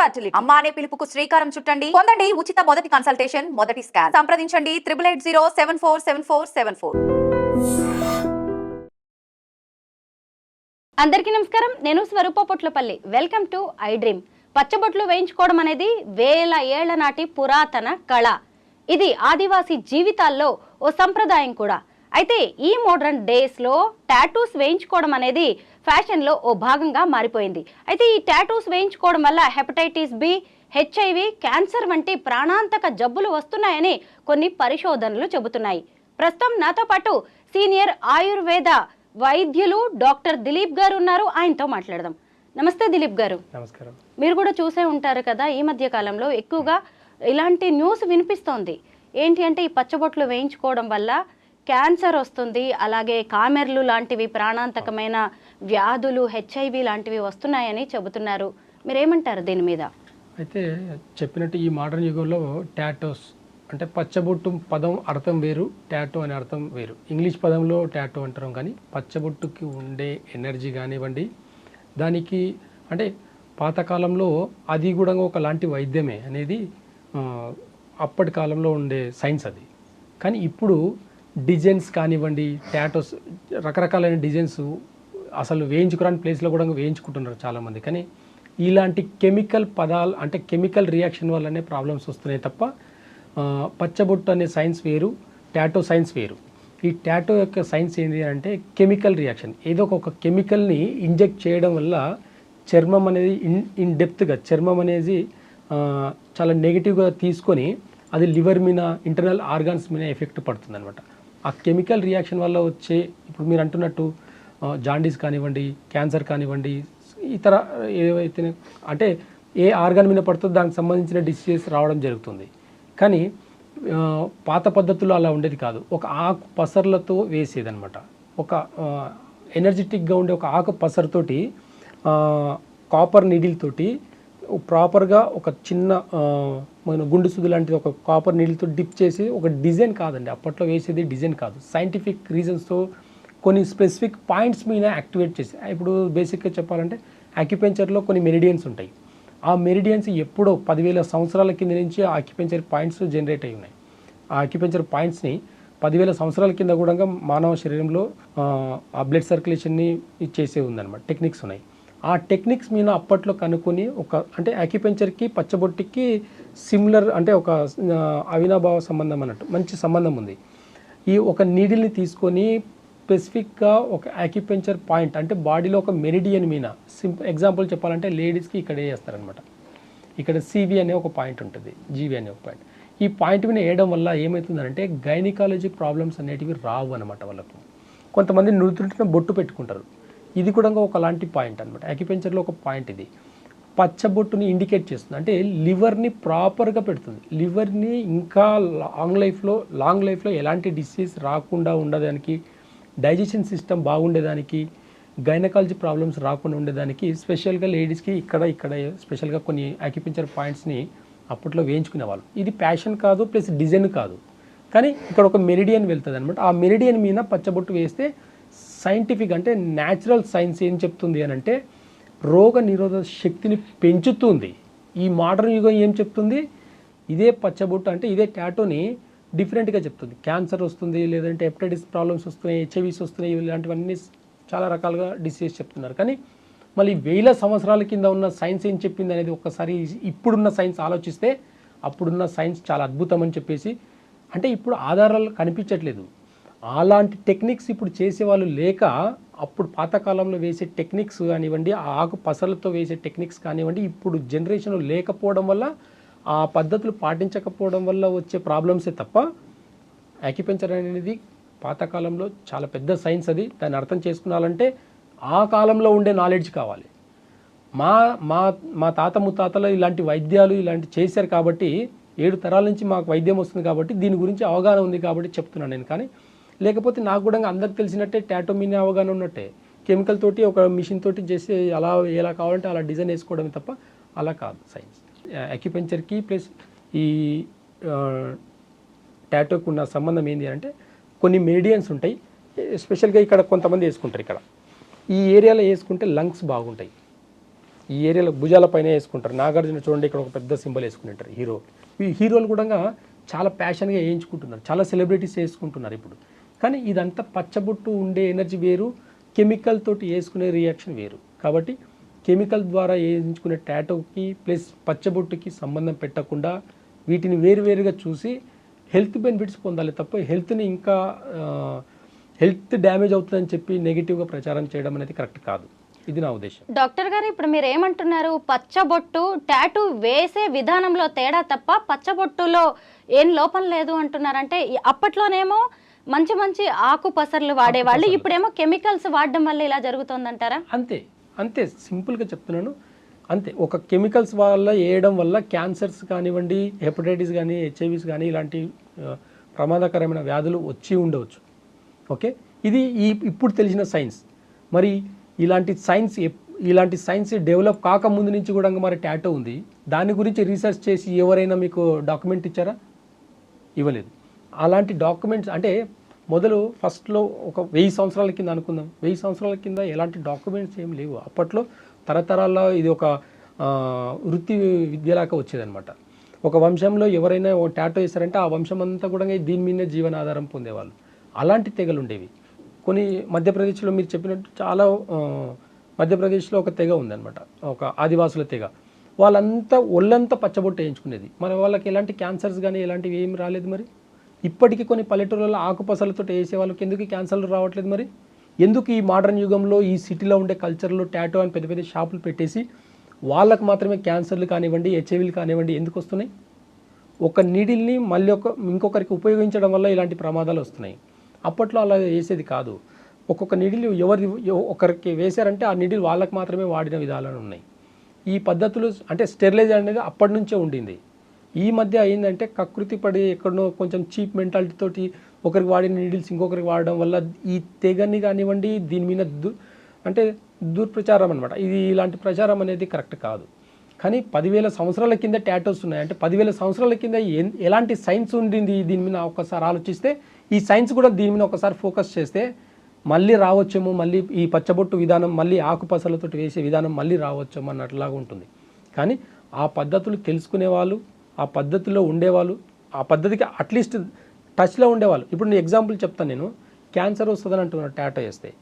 Fertility అమ్మ అనే పిలుపుకు శ్రీకారం చుట్టండి. పొందండి ఉచిత మొదటి కన్సల్టేషన్ మొదటి స్కాన్ సంప్రదించండి triple eight zero seven four seven four seven four అందరికీ నమస్కారం. నేను Swarupa Potlapalli. Welcome to I dream పచ్చబొట్లు వేయించుకోవడం అనేది వేల ఏళ్ళ నాటి పురాతన కళ. ఇది ఆదివాసీ జీవితాల్లో ఓ సంప్రదాయం కూడా. అయితే ఈ మోడర్న్ డేస్లో టాటూస్ వేయించుకోవడం అనేది ఫ్యాషన్లో ఓ భాగంగా మారిపోయింది. అయితే ఈ టాటూస్ వేయించుకోవడం వల్ల హెపటైటిస్ బి హెచ్ఐవి క్యాన్సర్ వంటి ప్రాణాంతక జబ్బులు వస్తున్నాయని కొన్ని పరిశోధనలు చెబుతున్నాయి. ప్రస్తుతం నాతో పాటు సీనియర్ ఆయుర్వేద వైద్యులు డాక్టర్ దిలీప్ గారు ఉన్నారు. ఆయనతో మాట్లాడదాం. నమస్తే దిలీప్ గారు. నమస్కారం. మీరు కూడా చూసే ఉంటారు కదా ఈ మధ్య కాలంలో ఎక్కువగా ఇలాంటి న్యూస్ వినిపిస్తోంది. ఏంటి అంటే ఈ పచ్చబొట్లు వేయించుకోవడం వల్ల క్యాన్సర్ వస్తుంది అలాగే కామెర్లు లాంటివి ప్రాణాంతకమైన వ్యాధులు హెచ్ఐవి లాంటివి వస్తున్నాయని చెబుతున్నారు. మీరేమంటారు దీని మీద? అయితే చెప్పినట్టు ఈ మోడర్న్ యుగంలో టాటోస్ అంటే పచ్చబొట్టు పదం అర్థం వేరు టాటో అనే అర్థం వేరు. ఇంగ్లీష్ పదంలో టాటో అంటాం కానీ పచ్చబొట్టుకి ఉండే ఎనర్జీ కానివ్వండి దానికి అంటే పాతకాలంలో అది కూడా ఒకలాంటి వైద్యమే అనేది అప్పటి కాలంలో ఉండే సైన్స్ అది. కానీ ఇప్పుడు డిజైన్స్ కానివ్వండి టాటోస్ రకరకాలైన డిజైన్స్ అసలు వేయించుకురాని ప్లేస్లో కూడా వేయించుకుంటున్నారు చాలామంది. కానీ ఇలాంటి కెమికల్ పదాలు అంటే కెమికల్ రియాక్షన్ వల్లనే ప్రాబ్లమ్స్ వస్తున్నాయి తప్ప పచ్చబొట్టు అనే సైన్స్ వేరు టాటో సైన్స్ వేరు. ఈ టాటో యొక్క సైన్స్ ఏంటి అంటే కెమికల్ రియాక్షన్. ఏదో ఒక కెమికల్ని ఇంజెక్ట్ చేయడం వల్ల చర్మం అనేది ఇన్ ఇన్ డెప్త్గా చర్మం అనేది చాలా నెగిటివ్గా తీసుకొని అది లివర్ మీద ఇంటర్నల్ ఆర్గాన్స్ మీద ఎఫెక్ట్ పడుతుంది అనమాట ఆ కెమికల్ రియాక్షన్ వల్ల వచ్చే ఇప్పుడు మీరు అంటున్నట్టు జాండీస్ కానివ్వండి క్యాన్సర్ కానివ్వండి ఇతర ఏవైతే అంటే ఏ ఆర్గాన్ మీద పడుతుందో దానికి సంబంధించిన డిసీజెస్ రావడం జరుగుతుంది. కానీ పాత పద్ధతుల్లో అలా ఉండేది కాదు. ఒక ఆకు పసర్లతో వేసేదనమాట ఒక ఎనర్జెటిక్గా ఉండే ఒక ఆకు పసరుతోటి కాపర్ నీడిల్ తోటి ప్రాపర్గా ఒక చిన్న మన గుండు సుది లాంటిది ఒక కాపర్ నీళ్ళతో డిప్ చేసి ఒక డిజైన్ కాదండి. అప్పట్లో వేసేది డిజైన్ కాదు. సైంటిఫిక్ రీజన్స్తో కొన్ని స్పెసిఫిక్ పాయింట్స్ మీద యాక్టివేట్ చేసి ఇప్పుడు బేసిక్గా చెప్పాలంటే అక్యుపెంచర్లో కొన్ని మెరిడియన్స్ ఉంటాయి. ఆ మెరిడియన్స్ ఎప్పుడో పదివేల సంవత్సరాల కింద నుంచి ఆ అక్యుపెంచర్ పాయింట్స్ జనరేట్ అయి ఉన్నాయి. ఆ అక్యుపెంచర్ పాయింట్స్ని పదివేల సంవత్సరాల కింద కూడా మానవ శరీరంలో ఆ, ఆ బ్లడ్ సర్క్యులేషన్ని చేసే ఉందన్నమాట. టెక్నిక్స్ ఉన్నాయి. ఆ టెక్నిక్స్ మీద అప్పట్లో కనుక్కొని ఒక అంటే యాక్యుపెంచర్కి పచ్చబొట్టికి సిమిలర్ అంటే ఒక అవినాభావ సంబంధం అన్నట్టు మంచి సంబంధం ఉంది. ఈ ఒక నీడిల్ని తీసుకొని స్పెసిఫిక్గా ఒక యాక్యుపెంచర్ పాయింట్ అంటే బాడీలో ఒక మెరిడియన్ మీద సింపుల్ ఎగ్జాంపుల్ చెప్పాలంటే లేడీస్కి ఇక్కడ వేస్తారనమాట ఇక్కడ సివి అనే ఒక పాయింట్ ఉంటుంది జీవి అనే ఒక పాయింట్ ఈ పాయింట్ మీద వేయడం వల్ల ఏమవుతుందంటే గైనికాలజీ ప్రాబ్లమ్స్ అనేటివి రావు అనమాట వాళ్ళకు. కొంతమంది నుదుటిన బొట్టు పెట్టుకుంటారు. ఇది కూడా ఒకలాంటి పాయింట్ అనమాట అక్యుపెంచర్లో ఒక పాయింట్ ఇది. పచ్చబొట్టుని ఇండికేట్ చేస్తుంది. అంటే లివర్ని ప్రాపర్గా పెడుతుంది. లివర్ని ఇంకా లాంగ్ లైఫ్లో లాంగ్ లైఫ్లో ఎలాంటి డిసీజ్ రాకుండా ఉండడానికి డైజెషన్ సిస్టమ్ బాగుండేదానికి గైనకాలజీ ప్రాబ్లమ్స్ రాకుండా ఉండేదానికి స్పెషల్గా లేడీస్కి ఇక్కడ ఇక్కడ స్పెషల్గా కొన్ని యాక్యుపెంచర్ పాయింట్స్ని అప్పట్లో వేయించుకునే వాళ్ళు ఇది ప్యాషన్ కాదు ప్లస్ డిజైన్ కాదు. కానీ ఇక్కడ ఒక మెరిడియన్ వెళ్తుంది అనమాట ఆ మెరిడియన్ మీద పచ్చబొట్టు వేస్తే సైంటిఫిక్ అంటే న్యాచురల్ సైన్స్ ఏం చెప్తుంది అని అంటే రోగ నిరోధక శక్తిని పెంచుతుంది. ఈ మోడర్న్ యుగం ఏం చెప్తుంది? ఇదే పచ్చబొట్టు అంటే ఇదే ట్యాటోని డిఫరెంట్గా చెప్తుంది. క్యాన్సర్ వస్తుంది లేదంటే హెప్టైటిస్ ప్రాబ్లమ్స్ వస్తున్నాయి హెచ్ఐవిస్ వస్తున్నాయి ఇలాంటివన్నీ చాలా రకాలుగా డిసీజ్ చెప్తున్నారు. కానీ మళ్ళీ వేల సంవత్సరాల కింద ఉన్న సైన్స్ ఏం చెప్పింది అనేది ఒక్కసారి ఇప్పుడున్న సైన్స్ ఆలోచిస్తే అప్పుడున్న సైన్స్ చాలా అద్భుతం అని చెప్పేసి అంటే ఇప్పుడు ఆధారాలు కనిపించట్లేదు. అలాంటి టెక్నిక్స్ ఇప్పుడు చేసేవాళ్ళు లేక అప్పుడు పాతకాలంలో వేసే టెక్నిక్స్ కానివ్వండి ఆ ఆకు పసలతో వేసే టెక్నిక్స్ కానివ్వండి ఇప్పుడు జనరేషన్ లేకపోవడం వల్ల ఆ పద్ధతులు పాటించకపోవడం వల్ల వచ్చే ప్రాబ్లమ్సే తప్ప యాక్యుపెంచర్ అనేది పాతకాలంలో చాలా పెద్ద సైన్స్ అది. దాన్ని అర్థం చేసుకున్నాలంటే ఆ కాలంలో ఉండే నాలెడ్జ్ కావాలి. మా మా మా తాత ముత్తాతలు ఇలాంటి వైద్యాలు ఇలాంటి చేశారు కాబట్టి ఏడు తరాల నుంచి మాకు వైద్యం వస్తుంది కాబట్టి దీని గురించి అవగాహన ఉంది కాబట్టి చెప్తున్నాను నేను. కానీ లేకపోతే నాకు కూడా అందరికి తెలిసినట్టే టాటో మీనే అవగాహన ఉన్నట్టే. కెమికల్ తోటి ఒక మిషన్ తోటి చేసి అలా ఎలా కావాలంటే అలా డిజైన్ వేసుకోవడమే తప్ప అలా కాదు సైన్స్. అక్యుపెంచర్కి ప్లస్ ఈ టాటోకి ఉన్న సంబంధం ఏంటి అంటే కొన్ని మెరిడియన్స్ ఉంటాయి. స్పెషల్గా ఇక్కడ కొంతమంది వేసుకుంటారు ఇక్కడ. ఈ ఏరియాలో వేసుకుంటే లంగ్స్ బాగుంటాయి. ఈ ఏరియాలో భుజాల పైన వేసుకుంటారు. నాగార్జున చూడండి ఇక్కడ ఒక పెద్ద సింబల్ వేసుకుంటారు హీరో ఈ హీరోలు కూడా చాలా ప్యాషన్గా వేయించుకుంటున్నారు. చాలా సెలబ్రిటీస్ వేసుకుంటున్నారు ఇప్పుడు. కానీ ఇదంతా పచ్చబొట్టు ఉండే ఎనర్జీ వేరు కెమికల్ తోటి వేసుకునే రియాక్షన్ వేరు. కాబట్టి కెమికల్ ద్వారా వేయించుకునే టాటోకి ప్లస్ పచ్చబొట్టుకి సంబంధం పెట్టకుండా వీటిని వేరువేరుగా చూసి హెల్త్ బెనిఫిట్స్ పొందాలి తప్ప హెల్త్ని ఇంకా హెల్త్ డ్యామేజ్ అవుతుందని చెప్పి నెగిటివ్గా ప్రచారం చేయడం అనేది కరెక్ట్ కాదు. ఇది నా ఉద్దేశం. డాక్టర్ గారు ఇప్పుడు మీరు ఏమంటున్నారు? పచ్చబొట్టు టాటూ వేసే విధానంలో తేడా తప్ప పచ్చబొట్టులో ఏం లోపం లేదు అంటున్నారంటే అప్పట్లోనేమో మంచి మంచి ఆకు పసర్లు వాడేవాళ్ళు ఇప్పుడేమో కెమికల్స్ వాడడం వల్ల ఇలా జరుగుతోందంటారా? అంతే అంతే సింపుల్గా చెప్తున్నాను. అంతే ఒక కెమికల్స్ వల్ల వేయడం వల్ల క్యాన్సర్స్ కానివ్వండి హెపటైటిస్ కానీ హెచ్ఐవిస్ కానీ ఇలాంటి ప్రమాదకరమైన వ్యాధులు వచ్చి ఉండవచ్చు. ఓకే? ఇది ఈ ఇప్పుడు తెలిసిన సైన్స్. మరి ఇలాంటి సైన్స్ ఇలాంటి సైన్స్ డెవలప్ కాకముందు నుంచి కూడా మరి టాటో ఉంది. దాని గురించి రీసెర్చ్ చేసి ఎవరైనా మీకు డాక్యుమెంట్ ఇచ్చారా? ఇవ్వలేదు. అలాంటి డాక్యుమెంట్స్ అంటే మొదలు ఫస్ట్లో ఒక వెయ్యి సంవత్సరాల కింద అనుకుందాం. వెయ్యి సంవత్సరాల కింద ఎలాంటి డాక్యుమెంట్స్ ఏం లేవు. అప్పట్లో తరతరాల్లో ఇది ఒక వృత్తి విద్యలాగా వచ్చేదనమాట ఒక వంశంలో ఎవరైనా ఓ టాటో వేశారంటే ఆ వంశం అంతా కూడా దీని మీదనే జీవనాధారం పొందేవాళ్ళు. అలాంటి తెగలు ఉండేవి. కొన్ని మధ్యప్రదేశ్లో మీరు చెప్పినట్టు చాలా మధ్యప్రదేశ్లో ఒక తెగ ఉందన్నమాట. ఒక ఆదివాసుల తెగ. వాళ్ళంతా ఒళ్ళంతా పచ్చబొట్టు వేయించుకునేది. మరి వాళ్ళకి ఎలాంటి క్యాన్సర్స్ కానీ ఎలాంటివి ఏమి రాలేదు మరి? ఇప్పటికీ కొన్ని పల్లెటూళ్ళలో ఆకుపసలతో వేసే వాళ్ళకి ఎందుకు క్యాన్సర్లు రావట్లేదు మరి? ఎందుకు ఈ మోడర్న్ యుగంలో ఈ సిటీలో ఉండే కల్చర్లో టాటో అని పెద్ద పెద్ద షాపులు పెట్టేసి వాళ్ళకు మాత్రమే క్యాన్సర్లు కానివ్వండి హెచ్ఐవీలు కానివ్వండి ఎందుకు వస్తున్నాయి? ఒక నీడిల్ని మళ్ళీ ఒక ఇంకొకరికి ఉపయోగించడం వల్ల ఇలాంటి ప్రమాదాలు వస్తున్నాయి. అప్పట్లో అలా వేసేది కాదు. ఒక్కొక్క నిడిల్ ఎవరి ఒకరికి వేశారంటే ఆ నిడిల్ వాళ్ళకి మాత్రమే వాడిన విధాలు ఉన్నాయి. ఈ పద్ధతులు అంటే స్టెరిలైజ్ అనేది అప్పటి నుంచే ఉండింది. ఈ మధ్య అయిందంటే కకృతి పడి ఎక్కడో కొంచెం చీప్ మెంటాలిటీ తోటి ఒకరికి వాడిన నీడిల్స్ ఇంకొకరికి వాడడం వల్ల ఈ తెగని కానివ్వండి దీని మీద దు అంటే దుర్ప్రచారం అనమాట ఇది ఇలాంటి ప్రచారం అనేది కరెక్ట్ కాదు. కానీ పదివేల సంవత్సరాల కింద టాటోస్ ఉన్నాయి అంటే పదివేల సంవత్సరాల కింద ఎలాంటి సైన్స్ ఉండింది దీని మీద ఒకసారి ఆలోచిస్తే ఈ సైన్స్ కూడా దీని మీద ఒకసారి ఫోకస్ చేస్తే మళ్ళీ రావచ్చేమో మళ్ళీ ఈ పచ్చబొట్టు విధానం మళ్ళీ ఆకుపసలతో వేసే విధానం మళ్ళీ రావచ్చేమో అన్నట్లాగా ఉంటుంది. కానీ ఆ పద్ధతులు తెలుసుకునే వాళ్ళు ఆ పద్ధతిలో ఉండేవాళ్ళు ఆ పద్ధతికి అట్లీస్ట్ టచ్లో ఉండేవాళ్ళు. ఇప్పుడు నేను ఎగ్జాంపుల్ చెప్తాను నేను. క్యాన్సర్ వస్తుందని అంటున్నాను టాటో వేస్తే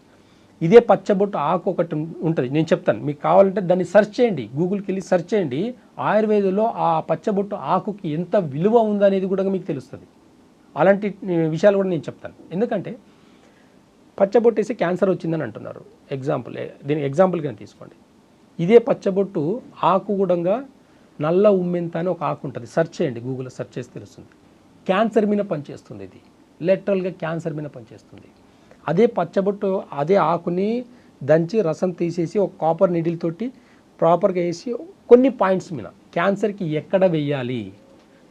ఇదే పచ్చబొట్టు ఆకు ఒకటి ఉంటుంది. నేను చెప్తాను. మీకు కావాలంటే దాన్ని సెర్చ్ చేయండి. గూగుల్కి వెళ్ళి సెర్చ్ చేయండి. ఆయుర్వేదంలో ఆ పచ్చబొట్టు ఆకుకి ఎంత విలువ ఉందనేది కూడా మీకు తెలుస్తుంది. అలాంటి విషయాలు కూడా నేను చెప్తాను. ఎందుకంటే పచ్చబొట్టు వేసి క్యాన్సర్ వచ్చిందని అంటున్నారు. ఎగ్జాంపుల్ దీని ఎగ్జాంపుల్గా తీసుకోండి. ఇదే పచ్చబొట్టు ఆకు కూడా నల్ల ఉమ్మెంత అని ఒక ఆకు ఉంటుంది. సెర్చ్ చేయండి గూగుల్లో సెర్చ్ చేసి తెలుస్తుంది. క్యాన్సర్ మీద పనిచేస్తుంది ఇది. లెటరల్గా క్యాన్సర్ మీద పనిచేస్తుంది. అదే పచ్చబొట్టు అదే ఆకుని దంచి రసం తీసేసి ఒక కాపర్ నీడిల్తోటి ప్రాపర్గా వేసి కొన్ని పాయింట్స్ మీద. క్యాన్సర్కి ఎక్కడ వేయాలి?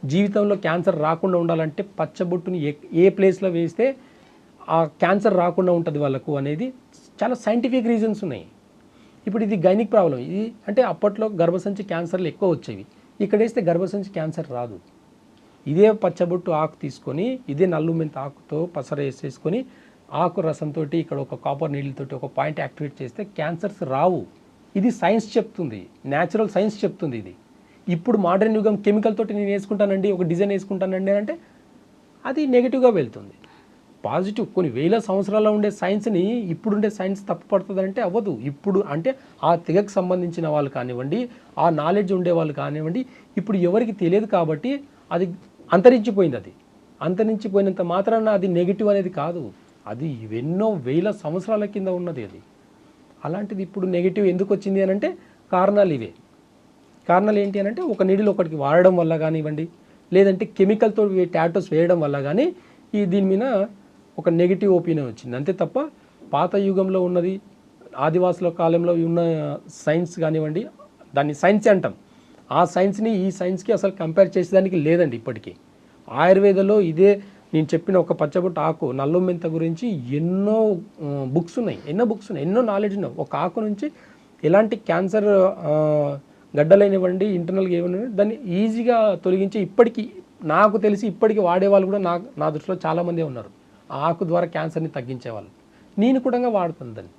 జీవితంలో క్యాన్సర్ రాకుండా ఉండాలంటే పచ్చబొట్టుని ఏ ఏ ప్లేస్లో వేస్తే ఆ క్యాన్సర్ రాకుండా ఉంటుంది వాళ్ళకు అనేది చాలా సైంటిఫిక్ రీజన్స్ ఉన్నాయి. ఇప్పుడు ఇది గైనిక్ ప్రాబ్లం ఇది అంటే అప్పట్లో గర్భసంచి క్యాన్సర్లు ఎక్కువ వచ్చేవి. ఇక్కడ వేస్తే గర్భసంచి క్యాన్సర్ రాదు. ఇదే పచ్చబొట్టు ఆకు తీసుకొని ఇదే నల్లు మెంత ఆకుతో పసర వేసేసుకొని ఆకు రసంతో ఇక్కడ ఒక కాపర్ నీళ్ళతోటి ఒక పాయింట్ యాక్టివేట్ చేస్తే క్యాన్సర్స్ రావు. ఇది సైన్స్ చెప్తుంది. న్యాచురల్ సైన్స్ చెప్తుంది ఇది. ఇప్పుడు మోడర్న్ యుగం కెమికల్ తోటి నేను వేసుకుంటానండి ఒక డిజైన్ వేసుకుంటానండి అంటే అది నెగిటివ్గా వెళ్తుంది. పాజిటివ్ కొన్ని వేల సంవత్సరాల్లో ఉండే సైన్స్ని ఇప్పుడుండే సైన్స్ తప్పు పడుతుందంటే అవ్వదు. ఇప్పుడు అంటే ఆ తెగకు సంబంధించిన వాళ్ళు కానివ్వండి ఆ నాలెడ్జ్ ఉండే వాళ్ళు కానివ్వండి ఇప్పుడు ఎవరికి తెలియదు కాబట్టి అది అంతరించిపోయింది అది. అంతరించిపోయినంత మాత్రాన అది నెగిటివ్ అనేది కాదు. అది ఎన్నో వేల సంవత్సరాల కింద ఉన్నది అది. అలాంటిది ఇప్పుడు నెగిటివ్ ఎందుకు వచ్చింది అని అంటే కారణాలు ఇవే. కారణాలు ఏంటి అని అంటే ఒక నీడిలో ఒకటికి వాడడం వల్ల కానివ్వండి లేదంటే కెమికల్తో టాటోస్ వేయడం వల్ల కానీ ఈ దీని మీద ఒక నెగిటివ్ ఒపీనియన్ వచ్చింది. అంతే తప్ప పాత యుగంలో ఉన్నది ఆదివాసుల కాలంలో ఉన్న సైన్స్ కానివ్వండి దాన్ని సైన్స్ అంటాం. ఆ సైన్స్ని ఈ సైన్స్కి అసలు కంపేర్ చేసేదానికి లేదండి ఇప్పటికీ. ఆయుర్వేదలో ఇదే నేను చెప్పిన ఒక పచ్చబొట్టు ఆకు నల్ల మెంత గురించి ఎన్నో బుక్స్ ఉన్నాయి. ఎన్నో బుక్స్ ఉన్నాయి. ఎన్నో నాలెడ్జ్ ఉన్నాయి. ఒక ఆకు నుంచి ఎలాంటి క్యాన్సర్ గడ్డలైనవ్వండి ఇంటర్నల్గా ఏమైనా దాన్ని ఈజీగా తొలగించి ఇప్పటికీ నాకు తెలిసి ఇప్పటికీ వాడేవాళ్ళు కూడా నా నా దృష్టిలో చాలామందే ఉన్నారు. ఆకు ద్వారా క్యాన్సర్ని తగ్గించేవాళ్ళు. నేను కూడా వాడుతుంది దాన్ని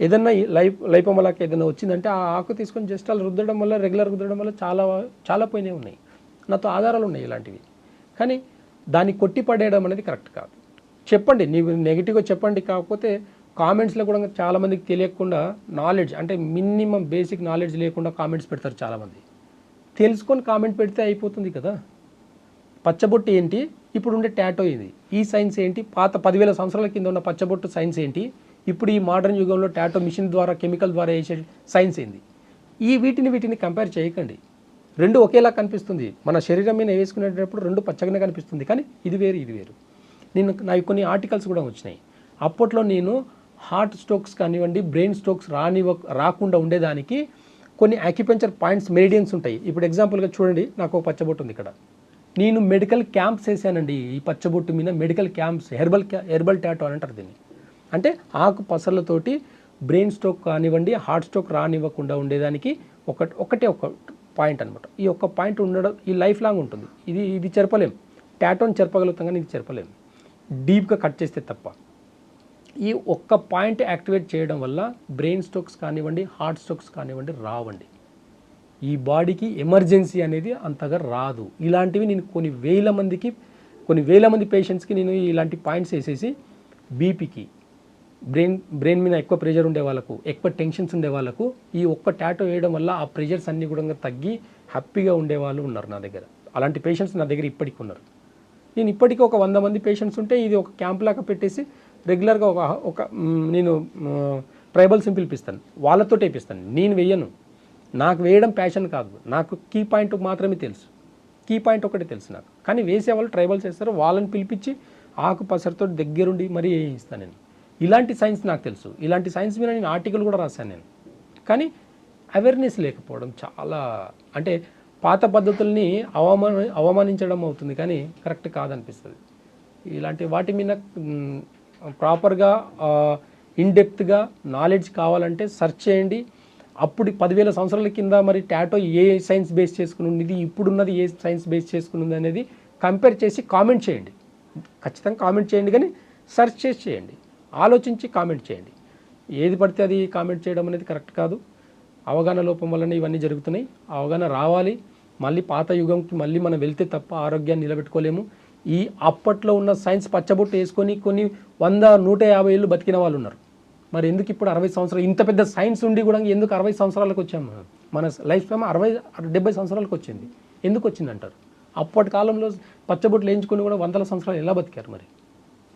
ఏదన్నా లైప్ లైఫ్ లైపమలాకి ఏదైనా వచ్చిందంటే ఆ ఆకు తీసుకొని జస్ట్ అలా రుద్దడం వల్ల రెగ్యులర్ రుద్దడం వల్ల చాలా చాలా పోయినవి ఉన్నాయి. నాతో ఆధారాలు ఉన్నాయి ఇలాంటివి. కానీ దాన్ని కొట్టి పడేయడం అనేది కరెక్ట్ కాదు. చెప్పండి నీవు నెగిటివ్గా చెప్పండి కాకపోతే కామెంట్స్లో కూడా చాలామందికి తెలియకుండా నాలెడ్జ్ అంటే మినిమం బేసిక్ నాలెడ్జ్ లేకుండా కామెంట్స్ పెడతారు చాలామంది. తెలుసుకొని కామెంట్ పెడితే అయిపోతుంది కదా. పచ్చబొట్టి ఏంటి? ఇప్పుడు ఉండే టాటో ఇది. ఈ సైన్స్ ఏంటి? పాత పదివేల సంవత్సరాల కింద ఉన్న పచ్చబొట్టు సైన్స్ ఏంటి? ఇప్పుడు ఈ మోడర్న్ యుగంలో టాటో మిషన్ ద్వారా కెమికల్ ద్వారా వేసే సైన్స్ ఏంది? ఈ వీటిని వీటిని కంపేర్ చేయకండి. రెండు ఒకేలా కనిపిస్తుంది. మన శరీరం మీద వేసుకునేటప్పుడు రెండు పచ్చగానే కనిపిస్తుంది. కానీ ఇది వేరు ఇది వేరు. నేను నాకు కొన్ని ఆర్టికల్స్ కూడా వచ్చినాయి. అప్పట్లో నేను హార్ట్ స్ట్రోక్స్ కానివ్వండి బ్రెయిన్ స్ట్రోక్స్ రానివ్వ రాకుండా ఉండేదానికి కొన్ని యాక్యుపెంచర్ పాయింట్స్ మెరిడియన్స్ ఉంటాయి. ఇప్పుడు ఎగ్జాంపుల్గా చూడండి. నాకు ఒక పచ్చబొట్టు ఉంది ఇక్కడ. నేను మెడికల్ క్యాంప్స్ వేసానండి. ఈ పచ్చబొట్టు మీద మెడికల్ క్యాంప్స్ హెర్బల్ క్యా హెర్బల్ టాటో అని అంటారు దీన్ని. అంటే ఆకు పసర్లతోటి బ్రెయిన్ స్ట్రోక్ కానివ్వండి హార్ట్ స్ట్రోక్ రానివ్వకుండా ఉండేదానికి ఒక ఒకటే ఒక పాయింట్ అనమాట ఈ ఒక్క పాయింట్ ఉండడం ఈ లైఫ్ లాంగ్ ఉంటుంది. ఇది ఇది చెరపలేం. టాటోని చెరపగలుగుతాం కానీ ఇది చెరపలేం. డీప్గా కట్ చేస్తే తప్ప. ఈ ఒక్క పాయింట్ యాక్టివేట్ చేయడం వల్ల బ్రెయిన్ స్ట్రోక్స్ కానివ్వండి హార్ట్ స్ట్రోక్స్ కానివ్వండి రావండి. ఈ బాడీకి ఎమర్జెన్సీ అనేది అంతగా రాదు. ఇలాంటివి నేను కొన్ని వేల మందికి కొన్ని వేల మంది పేషెంట్స్కి నేను ఇలాంటి పాయింట్స్ వేసేసి బీపీకి బ్రెయిన్ బ్రెయిన్ మీద ఎక్కువ ప్రెషర్ ఉండే వాళ్ళకు ఎక్కువ టెన్షన్స్ ఉండే వాళ్ళకు ఈ ఒక్క టాటో వేయడం వల్ల ఆ ప్రెషర్స్ అన్నీ కూడా తగ్గి హ్యాపీగా ఉండే వాళ్ళు ఉన్నారు నా దగ్గర. అలాంటి పేషెంట్స్ నా దగ్గర ఇప్పటికి ఉన్నారు. నేను ఇప్పటికీ ఒక వంద మంది పేషెంట్స్ ఉంటే ఇది ఒక క్యాంప్ లాగా పెట్టేసి రెగ్యులర్గా ఒక ఒక నేను ట్రైబల్స్ని పిలిపిస్తాను వాళ్ళతో వేపిస్తాను నేను వేయను. నాకు వేయడం ప్యాషన్ కాదు. నాకు కీ పాయింట్ మాత్రమే తెలుసు. కీ పాయింట్ ఒకటి తెలుసు నాకు. కానీ వేసే వాళ్ళు ట్రైబల్స్ వేస్తారు వాళ్ళని పిలిపించి ఆకు పసరుతో దగ్గరుండి మరీ వేయిస్తాను నేను. ఇలాంటి సైన్స్ నాకు తెలుసు. ఇలాంటి సైన్స్ మీద నేను ఆర్టికల్ కూడా రాశాను నేను. కానీ అవేర్నెస్ లేకపోవడం చాలా అంటే పాత పద్ధతుల్ని అవమాన అవమానించడం అవుతుంది కానీ కరెక్ట్ కాదనిపిస్తుంది. ఇలాంటి వాటి మీద ప్రాపర్గా ఇన్డెప్త్గా నాలెడ్జ్ కావాలంటే సెర్చ్ చేయండి. అప్పుడు పదివేల సంవత్సరాల కింద మరి టాటో ఏ సైన్స్ బేస్ చేసుకుని ఉంది ఇప్పుడున్నది ఏ సైన్స్ బేస్ చేసుకుని ఉంది అనేది కంపేర్ చేసి కామెంట్ చేయండి. ఖచ్చితంగా కామెంట్ చేయండి కానీ సెర్చ్ చేసి చేయండి. ఆలోచించి కామెంట్ చేయండి. ఏది పడితే అది కామెంట్ చేయడం అనేది కరెక్ట్ కాదు. అవగాహన లోపం వల్లనే ఇవన్నీ జరుగుతున్నాయి. అవగాహన రావాలి. మళ్ళీ పాత యుగంకి మళ్ళీ మనం వెళ్తే తప్ప ఆరోగ్యాన్ని నిలబెట్టుకోలేము. ఈ అప్పట్లో ఉన్న సైన్స్ పచ్చబొట్టు వేసుకొని కొన్ని వంద నూట యాభై ఏళ్ళు బతికిన వాళ్ళు ఉన్నారు. మరి ఎందుకు ఇప్పుడు అరవై సంవత్సరాలు? ఇంత పెద్ద సైన్స్ ఉండి కూడా ఎందుకు అరవై సంవత్సరాలకు వచ్చాము మనం? మన లైఫ్ టైం అరవై డెబ్బై సంవత్సరాలకు వచ్చింది. ఎందుకు వచ్చింది అంటారు అప్పటి కాలంలో పచ్చబొట్లు వేయించుకుని కూడా వందల సంవత్సరాలు ఎలా బతికారు మరి?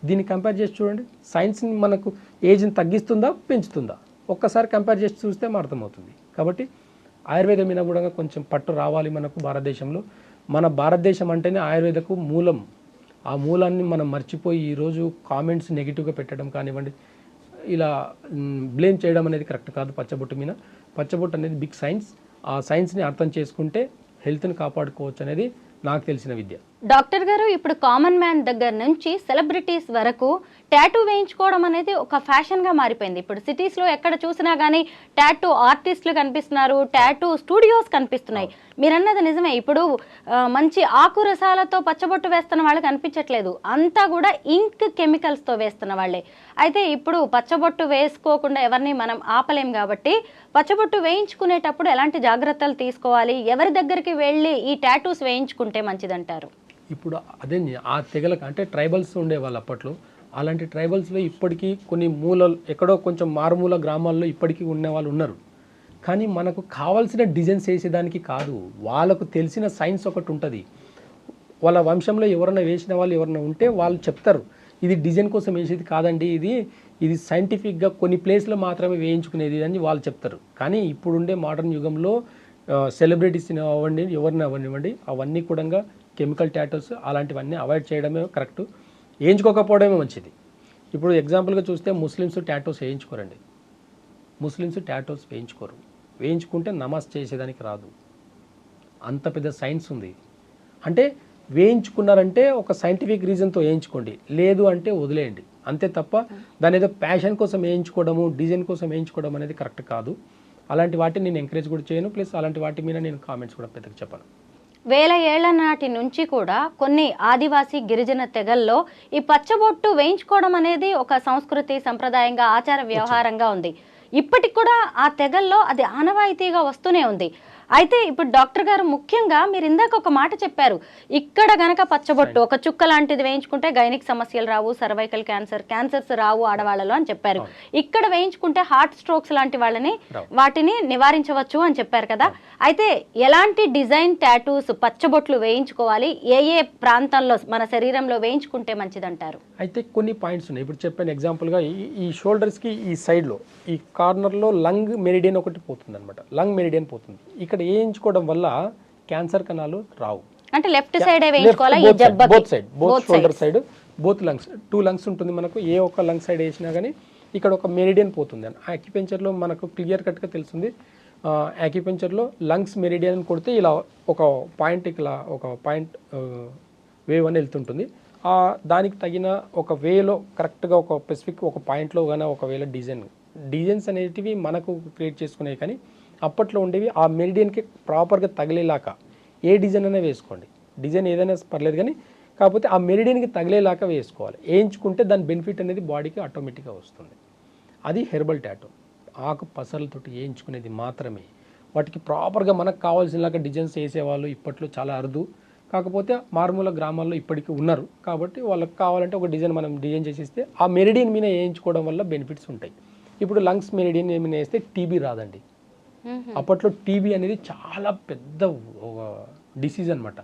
దీన్ని కంపేర్ చేసి చూడండి. సైన్స్ని మనకు ఏజ్ని తగ్గిస్తుందా పెంచుతుందా? ఒక్కసారి కంపేర్ చేసి చూస్తే అర్థమవుతుంది. కాబట్టి ఆయుర్వేదం మీద కూడా కొంచెం పట్టు రావాలి మనకు భారతదేశంలో. మన భారతదేశం అంటేనే ఆయుర్వేదకు మూలం. ఆ మూలాన్ని మనం మర్చిపోయి ఈరోజు కామెంట్స్ నెగిటివ్గా పెట్టడం కానివ్వండి ఇలా బ్లేమ్ చేయడం అనేది కరెక్ట్ కాదు పచ్చబొట్టు మీద. పచ్చబొట్టు అనేది బిగ్ సైన్స్. ఆ సైన్స్ని అర్థం చేసుకుంటే హెల్త్ని కాపాడుకోవచ్చు అనేది నాకు తెలిసిన విద్య. డాక్టర్ గారు ఇప్పుడు కామన్ మ్యాన్ దగ్గర నుంచి సెలబ్రిటీస్ వరకు టాటూ వేయించుకోవడం అనేది ఒక ఫ్యాషన్గా మారిపోయింది. ఇప్పుడు సిటీస్లో ఎక్కడ చూసినా గానీ టాటూ ఆర్టిస్టులు కనిపిస్తున్నారు టాటూ స్టూడియోస్ కనిపిస్తున్నాయి. మీరన్నది నిజమే. ఇప్పుడు మంచి ఆకు రసాలతో పచ్చబొట్టు వేస్తున్న వాళ్ళు కనిపించట్లేదు. అంతా కూడా ఇంక్ కెమికల్స్తో వేస్తున్న వాళ్ళే. అయితే ఇప్పుడు పచ్చబొట్టు వేసుకోకుండా ఎవరిని మనం ఆపలేం కాబట్టి పచ్చబొట్టు వేయించుకునేటప్పుడు ఎలాంటి జాగ్రత్తలు తీసుకోవాలి? ఎవరి దగ్గరికి వెళ్ళి ఈ టాటూస్ వేయించుకుంటే మంచిదంటారు? ఇప్పుడు అదే ఆ తెగలకు అంటే ట్రైబల్స్ ఉండేవాళ్ళు అప్పట్లో అలాంటి ట్రైబల్స్లో ఇప్పటికీ కొన్ని మూలలు ఎక్కడో కొంచెం మారుమూల గ్రామాల్లో ఇప్పటికీ ఉన్న వాళ్ళు ఉన్నారు. కానీ మనకు కావాల్సిన డిజైన్స్ వేసేదానికి కాదు. వాళ్ళకు తెలిసిన సైన్స్ ఒకటి ఉంటుంది. వాళ్ళ వంశంలో ఎవరైనా వేసిన వాళ్ళు ఎవరైనా ఉంటే వాళ్ళు చెప్తారు ఇది డిజైన్ కోసం వేసేది కాదండి ఇది ఇది సైంటిఫిక్గా కొన్ని ప్లేస్లో మాత్రమే వేయించుకునేది అని వాళ్ళు చెప్తారు. కానీ ఇప్పుడుండే మోడర్న్ యుగంలో సెలబ్రిటీస్ని అవ్వండి ఎవరిని అవ్వనివ్వండి అవన్నీ కూడా కెమికల్ ట్యాటోస్ అలాంటివన్నీ అవాయిడ్ చేయడమే కరెక్ట్ వేయించుకోకపోవడమే మంచిది. ఇప్పుడు ఎగ్జాంపుల్గా చూస్తే ముస్లిమ్స్ ట్యాటోస్ వేయించుకోరండి. ముస్లిమ్స్ ట్యాటోస్ వేయించుకోరు. వేయించుకుంటే నమాజ్ చేసేదానికి రాదు. అంత పెద్ద సైన్స్ ఉంది. అంటే వేయించుకున్నారంటే ఒక సైంటిఫిక్ రీజన్తో వేయించుకోండి. లేదు అంటే వదిలేయండి. అంతే తప్ప దాని ఏదో ప్యాషన్ కోసం వేయించుకోవడము డిజైన్ కోసం వేయించుకోవడం అనేది కరెక్ట్ కాదు. అలాంటి వాటిని నేను ఎంకరేజ్ కూడా చేయను. ప్లస్ అలాంటి వాటి మీద నేను కామెంట్స్ కూడా పెద్దగా చెప్పను. వేల ఏళ్ళ నాటి నుంచి కూడా కొన్ని ఆదివాసీ గిరిజన తెగల్లో ఈ పచ్చబొట్టు వేయించుకోవడం అనేది ఒక సంస్కృతి సంప్రదాయంగా ఆచార వ్యవహారంగా ఉంది. ఇప్పటికి కూడా ఆ తెగల్లో అది ఆనవాయితీగా వస్తూనే ఉంది. అయితే ఇప్పుడు డాక్టర్ గారు ముఖ్యంగా మీరు ఇందాక ఒక మాట చెప్పారు. ఇక్కడ గనక పచ్చబొట్టు ఒక చుక్క లాంటిది వేయించుకుంటే గైనిక్ సమస్యలు రావు సర్వైకల్ క్యాన్సర్ క్యాన్సర్స్ రావు ఆడవాళ్ళలో అని చెప్పారు. ఇక్కడ వేయించుకుంటే హార్ట్ స్ట్రోక్స్ లాంటి వాళ్ళని. వాటిని నివారించవచ్చు అని చెప్పారు కదా. అయితే ఎలాంటి డిజైన్ టాటూస్ పచ్చబొట్లు వేయించుకోవాలి ఏ ఏ ప్రాంతాల్లో మన శరీరంలో వేయించుకుంటే మంచిదంటారు? అయితే కొన్ని పాయింట్స్ ఉన్నాయి. ఇప్పుడు చెప్పాను ఎగ్జాంపుల్గా ఈ ఈ షోల్డర్స్కి ఈ సైడ్లో ఈ కార్నర్లో లంగ్ మెరిడియన్ ఒకటి పోతుంది అనమాట లంగ్ మెరిడియన్ పోతుంది. ఇక్కడ వేయించుకోవడం వల్ల క్యాన్సర్ కణాలు రావు. అంటే లెఫ్ట్ సైడే both side both shoulder side both lungs two lungs ఉంటుంది మనకు. ఏ ఒక్క లంగ్ సైడ్ వేసినా కానీ ఇక్కడ ఒక మెరిడియన్ పోతుంది. అని యాక్యుపెంచర్లో మనకు క్లియర్ కట్గా తెలుస్తుంది. యాక్యుపెంచర్లో లంగ్స్ మెరిడియన్ కొడితే ఇలా ఒక పాయింట్ ఇలా ఒక పాయింట్ వేవ్ అని వెళ్తుంటుంది. దానికి తగిన ఒక వేలో కరెక్ట్గా ఒక స్పెసిఫిక్ ఒక పాయింట్లో కానీ ఒకవేళ డిజైన్ డిజైన్స్ అనేటివి మనకు క్రియేట్ చేసుకునేవి కానీ అప్పట్లో ఉండేవి ఆ మెరిడియన్కి ప్రాపర్గా తగిలేలాక ఏ డిజైన్ అయినా వేసుకోండి. డిజైన్ ఏదైనా పర్లేదు కానీ కాకపోతే ఆ మెరిడియన్కి తగిలేలాగా వేసుకోవాలి. వేయించుకుంటే దాని బెనిఫిట్ అనేది బాడీకి ఆటోమేటిక్గా వస్తుంది. అది హెర్బల్ ట్యాటో ఆకు పసలతోటి వేయించుకునేది మాత్రమే. వాటికి ప్రాపర్గా మనకు కావాల్సినలాగా డిజైన్స్ వేసేవాళ్ళు ఇప్పట్లో చాలా అరుదు. కాకపోతే మారుమూల గ్రామాల్లో ఇప్పటికీ ఉన్నారు. కాబట్టి వాళ్ళకి కావాలంటే ఒక డిజైన్ మనం డిజైన్ చేసిస్తే ఆ మెరిడియన్ మీద వేయించుకోవడం వల్ల బెనిఫిట్స్ ఉంటాయి. ఇప్పుడు లంగ్స్ మెరిడియన్ మీద వేస్తే టీబీ రాదండి. అప్పట్లో టీబీ అనేది చాలా పెద్ద డిసీజ్ అనమాట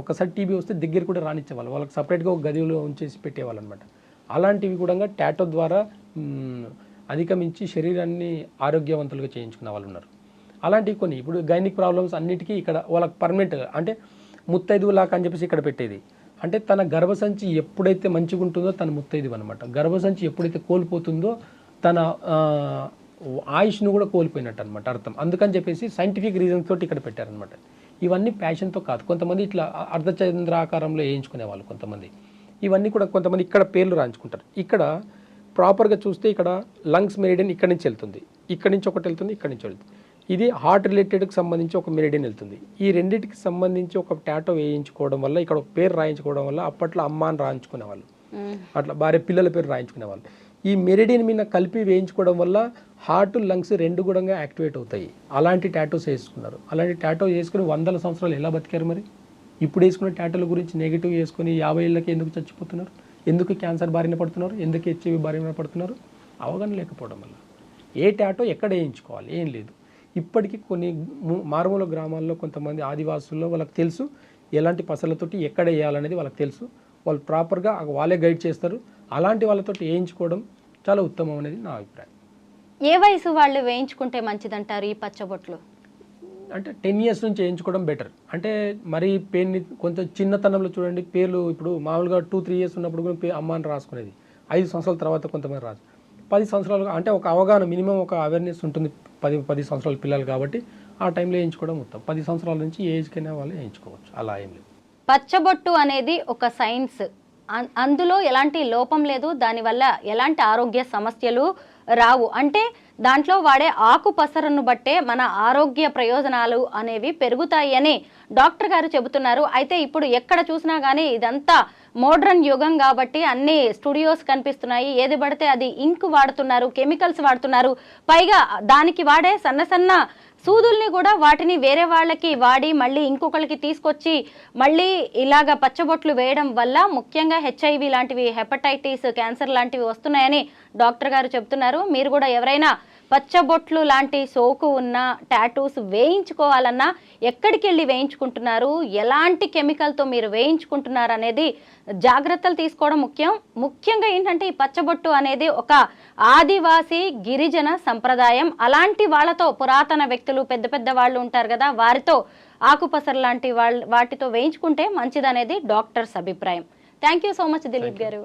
ఒక్కసారి టీబీ వస్తే దగ్గర కూడా రానిచ్చేవాళ్ళు. వాళ్ళకి సపరేట్గా ఒక గదిలో ఉంచేసి పెట్టేవాళ్ళు అనమాట అలాంటివి కూడా టాటో ద్వారా అధిగమించి శరీరాన్ని ఆరోగ్యవంతులుగా చేయించుకున్న వాళ్ళు ఉన్నారు. అలాంటివి కొన్ని. ఇప్పుడు గైనిక్ ప్రాబ్లమ్స్ అన్నిటికీ ఇక్కడ వాళ్ళకి పర్మనెంట్ అంటే ముత్తైదువు లాగా అని చెప్పేసి ఇక్కడ పెట్టేది. అంటే తన గర్భసంచి ఎప్పుడైతే మంచిగా ఉంటుందో తన ముత్తైదువు అనమాట గర్భసంచి ఎప్పుడైతే కోల్పోతుందో తన ఆయుష్ను కూడా కోల్పోయినట్టు అనమాట అర్థం. అందుకని చెప్పేసి సైంటిఫిక్ రీజన్స్ తోటి ఇక్కడ పెట్టారనమాట ఇవన్నీ ప్యాషన్తో కాదు. కొంతమంది ఇట్లా అర్ధచంద్ర ఆకారంలో వేయించుకునే వాళ్ళు కొంతమంది. ఇవన్నీ కూడా కొంతమంది ఇక్కడ పేర్లు రాయించుకుంటారు. ఇక్కడ ప్రాపర్గా చూస్తే ఇక్కడ లంగ్స్ మెరిడియన్ ఇక్కడ నుంచి వెళ్తుంది. ఇక్కడ నుంచి ఒకటి వెళ్తుంది ఇక్కడ నుంచి వెళ్తుంది. ఇది హార్ట్ రిలేటెడ్కి సంబంధించి ఒక మెరిడియన్ వెళ్తుంది. ఈ రెండింటికి సంబంధించి ఒక టాటో వేయించుకోవడం వల్ల ఇక్కడ ఒక పేరు రాయించుకోవడం వల్ల అప్పట్లో అమ్మ అని రాయించుకునే వాళ్ళు అట్లా భార్య పిల్లల పేరు రాయించుకునే వాళ్ళు ఈ మెరిడియన్ మీద కలిపి వేయించుకోవడం వల్ల హార్ట్ లంగ్స్ రెండు కూడా యాక్టివేట్ అవుతాయి. అలాంటి టాటోస్ వేసుకున్నారు. అలాంటి టాటో వేసుకుని వందల సంవత్సరాలు ఎలా బతికారు మరి? ఇప్పుడు వేసుకున్న టాటోల గురించి నెగిటివ్ వేసుకుని యాభై ఏళ్ళకి ఎందుకు చచ్చిపోతున్నారు? ఎందుకు క్యాన్సర్ బారిన పడుతున్నారు? ఎందుకు హెచ్ఐవి బారిన పడుతున్నారు? అవగాహన లేకపోవడం వల్ల. ఏ టాటో ఎక్కడ వేయించుకోవాలి? ఏం లేదు. ఇప్పటికీ కొన్ని మారుమూల గ్రామాల్లో కొంతమంది ఆదివాసుల్లో వాళ్ళకి తెలుసు ఎలాంటి పసలతోటి ఎక్కడ వేయాలనేది వాళ్ళకి తెలుసు. వాళ్ళు ప్రాపర్గా వాళ్ళే గైడ్ చేస్తారు. అలాంటి వాళ్ళతోటి వేయించుకోవడం చాలా ఉత్తమం అనేది నా అభిప్రాయం. ఏ వయసు వాళ్ళు వేయించుకుంటే మంచిదంటారు ఈ పచ్చబొట్లు? అంటే టెన్ ఇయర్స్ నుంచి వేయించుకోవడం బెటర్. అంటే మరి పేరుని కొంచెం చిన్నతనంలో చూడండి పేర్లు ఇప్పుడు మామూలుగా టూ త్రీ ఇయర్స్ ఉన్నప్పుడు కూడా అమ్మ అని రాసుకునేది. ఐదు సంవత్సరాల తర్వాత కొంతమంది రాదు పది సంవత్సరాలు అంటే ఒక అవగాహన మినిమం ఒక అవేర్నెస్ ఉంటుంది పది పది సంవత్సరాల పిల్లలు కాబట్టి ఆ టైంలో వేయించుకోవడం ఉత్తమం. పది సంవత్సరాల నుంచి ఏజ్కైనా వాళ్ళు వేయించుకోవచ్చు. అలా ఏం లేదు. పచ్చబొట్టు అనేది ఒక సైన్స్ అందులో ఎలాంటి లోపం లేదు. దానివల్ల ఎలాంటి ఆరోగ్య సమస్యలు రావు. అంటే దాంట్లో వాడే ఆకు పసరను బట్టే మన ఆరోగ్య ప్రయోజనాలు అనేవి పెరుగుతాయి అని డాక్టర్ గారు చెబుతున్నారు. అయితే ఇప్పుడు ఎక్కడ చూసినా కానీ ఇదంతా మోడ్రన్ యుగం కాబట్టి అన్ని స్టూడియోస్ కనిపిస్తున్నాయి. ఏది పడితే అది ఇంక్ వాడుతున్నారు కెమికల్స్ వాడుతున్నారు. పైగా దానికి వాడే సన్న సన్న సూదుల్ని కూడా వాటిని వేరే వాళ్ళకి వాడి మళ్ళీ ఇంకొకరికి తీసుకొచ్చి మళ్ళీ ఇలాగ పచ్చబొట్లు వేయడం వల్ల ముఖ్యంగా హెచ్ఐవి లాంటివి హెపటైటిస్ క్యాన్సర్ లాంటివి వస్తున్నాయని డాక్టర్ గారు చెప్తున్నారు మీరు కూడా ఎవరైనా పచ్చబొట్లు లాంటి సోకు ఉన్న టాటూస్ వేయించుకోవాలన్నా ఎక్కడికి వెళ్ళి వేయించుకుంటున్నారు? ఎలాంటి కెమికల్తో మీరు వేయించుకుంటున్నారు అనేది జాగ్రత్తలు తీసుకోవడం ముఖ్యం. ముఖ్యంగా ఏంటంటే ఈ పచ్చబొట్టు అనేది ఒక ఆదివాసి గిరిజన సంప్రదాయం. అలాంటి వాళ్ళతో పురాతన వ్యక్తులు పెద్ద పెద్ద వాళ్ళు ఉంటారు కదా వారితో ఆకుపసరు లాంటి వాళ్ళ వాటితో వేయించుకుంటే మంచిదనేది డాక్టర్స్ అభిప్రాయం. Thank you so much Dileep గారు.